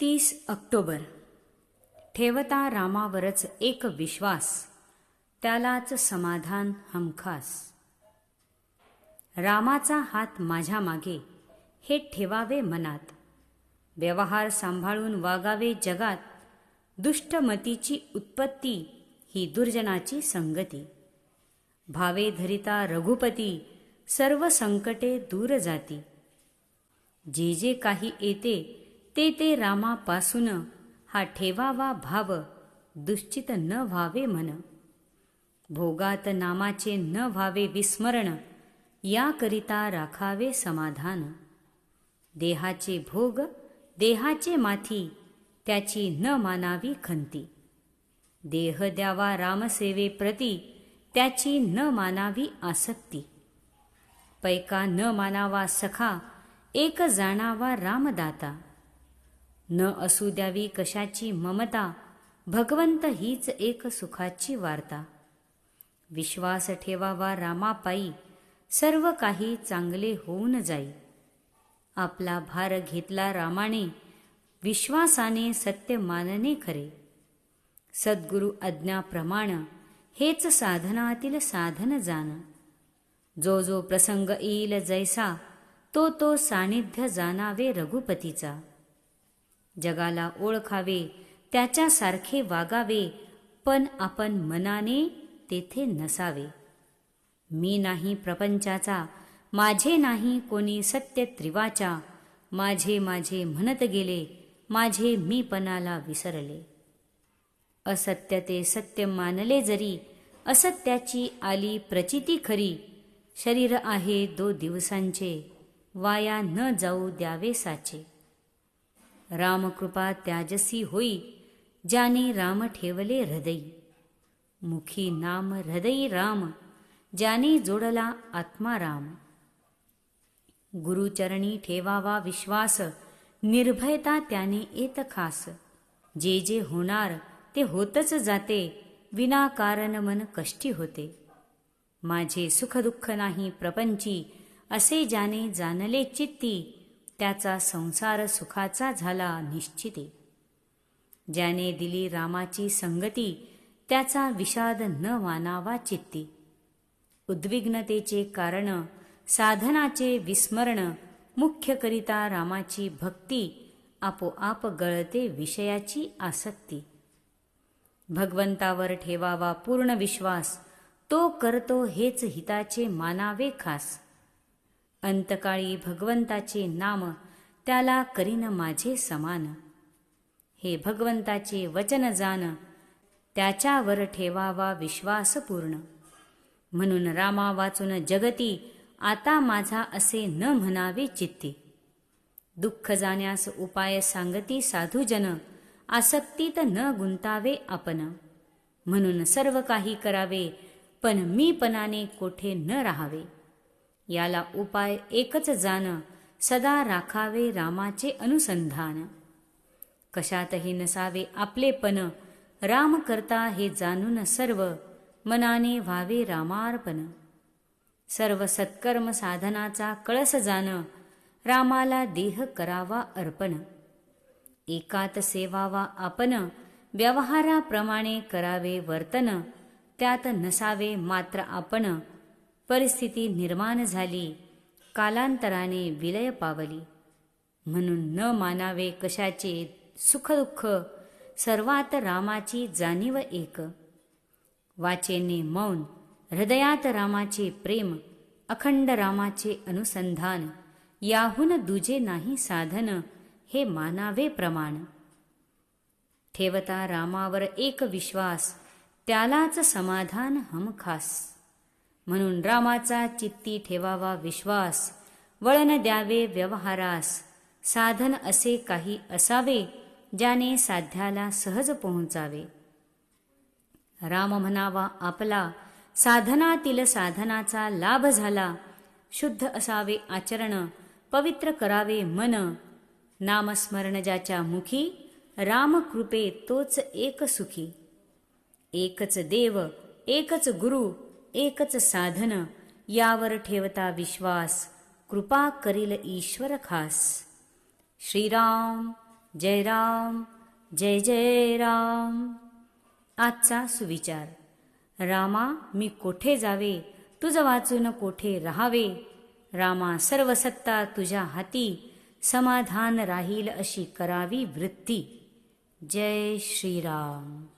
तीस ऑक्टोबर. ठेवता रामावरच एक विश्वास त्यालाच समाधान हमखास. रामाचा हात माझ्या मागे हे ठेवावे मनात. व्यवहार सांभाळून वागावे जगात दुष्टमतीची उत्पत्ती ही दुर्जनाची संगती. भावे धरिता रघुपती सर्व संकटे दूर जाती. जे जे काही येते ते ते रामापासून हा ठेवावा भाव दुश्चित न व्हावे मन. भोगात नामाचे न व्हावे विस्मरण याकरिता राखावे समाधान. देहाचे भोग देहाचे माथी त्याची न मानावी खंती. देह द्यावा रामसेवेप्रती त्याची न मानावी आसक्ती. पैका न मानावा सखा एक जाणावा रामदाता. न असू द्यावी कशाची ममता भगवंत हीच एक सुखाची वार्ता. विश्वास ठेवावा रामापायी सर्व काही चांगले होऊन जाई. आपला भार घेतला रामाने विश्वासाने सत्य मानणे खरे. सद्गुरु आज्ञाप्रमाण हेच साधनातील साधन जाण. जो जो प्रसंग येईल जैसा तो तो सानिध्य जाणावे रघुपतीचा. जगाला ओळखावे त्याच्यासारखे वागावे पण आपण मनाने तेथे नसावे. मी नाही प्रपंचाचा माझे नाही कोणी सत्य त्रिवाचा माझे माझे म्हणत गेले माझे मीपणाला विसरले. असत्य ते सत्य मानले जरी असत्याची आली प्रचिती खरी. शरीर आहे दो दिवसांचे वाया न जाऊ द्यावे साचे. रामकृपा त्याजसी होई ज्याने राम ठेवले हृदयी. मुखी नाम हृदयी राम ज्याने जोडला आत्मा राम. गुरुचरणी ठेवावा विश्वास निर्भयता त्याने येत खास. जे जे होणार ते होतच जाते विनाकारण मन कष्टी होते. माझे सुखदुःख नाही प्रपंची असे ज्याने जानले चित्ती त्याचा संसार सुखाचा झाला निश्चिते. ज्याने दिली रामाची संगती त्याचा विषाद न मानावा चित्ती. उद्विग्नतेचे कारण साधनाचे विस्मरण मुख्य करिता रामाची भक्ती आपोआप गळते विषयाची आसक्ती. भगवंतावर ठेवावा पूर्ण विश्वास तो करतो हेच हिताचे मानावे खास. अंतकाळी भगवंताचे नाम त्याला करीन माझे समान. हे भगवंताचे वचन जान त्याच्यावर ठेवावा विश्वास पूर्ण. म्हणून रामा वाचून जगती आता माझा असे न म्हणावे चित्ती. दुःख जाण्यास उपाय सांगती साधूजन आसक्तीत न गुंतावे आपण. म्हणून सर्व काही करावे पण मीपणाने कोठे न राहावे. याला उपाय एकच जाण सदा राखावे रामाचे अनुसंधान. कशातही नसावे आपलेपण राम करता हे जाणून सर्व मनाने व्हावे रामार्पण. सर्व सत्कर्म साधनाचा कळस जाण रामाला देह करावा अर्पण. एकात सेवावा आपण व्यवहाराप्रमाणे करावे वर्तन त्यात नसावे मात्र आपण परिस्थिती निर्माण झाली. कालांतराने विलय पावली. म्हणून न मानावे कशाचे सुखदुःख सर्वात रामाची जाणीव एक. वाचेने मौन हृदयात रामाचे प्रेम अखंड रामाचे अनुसंधान याहून दुजे नाही साधन हे मानावे प्रमाण. ठेवता रामावर एक विश्वास त्यालाच समाधान हमखास म्हणून रामाचा चित्ती ठेवावा विश्वास वळण द्यावे व्यवहारास. साधन असे काही असावे ज्याने साध्याला सहज पोहोचावे. राम म्हणावा आपला साधनातील साधनाचा लाभ झाला. शुद्ध असावे आचरण पवित्र करावे मन. नामस्मरण ज्याच्या मुखी रामकृपे तोच एक सुखी. एकच देव एकच गुरु एकच साधन यावर ठेवता विश्वास कृपा करील ईश्वर खास. श्रीराम जय राम जय जय राम. आजचा सुविचार. रामा मी कोठे जावे? तुझ वाचून कोठे राहावे? रामा सर्व सत्ता तुझ्या हाती. समाधान राहील अशी करावी वृत्ती. जय श्रीराम.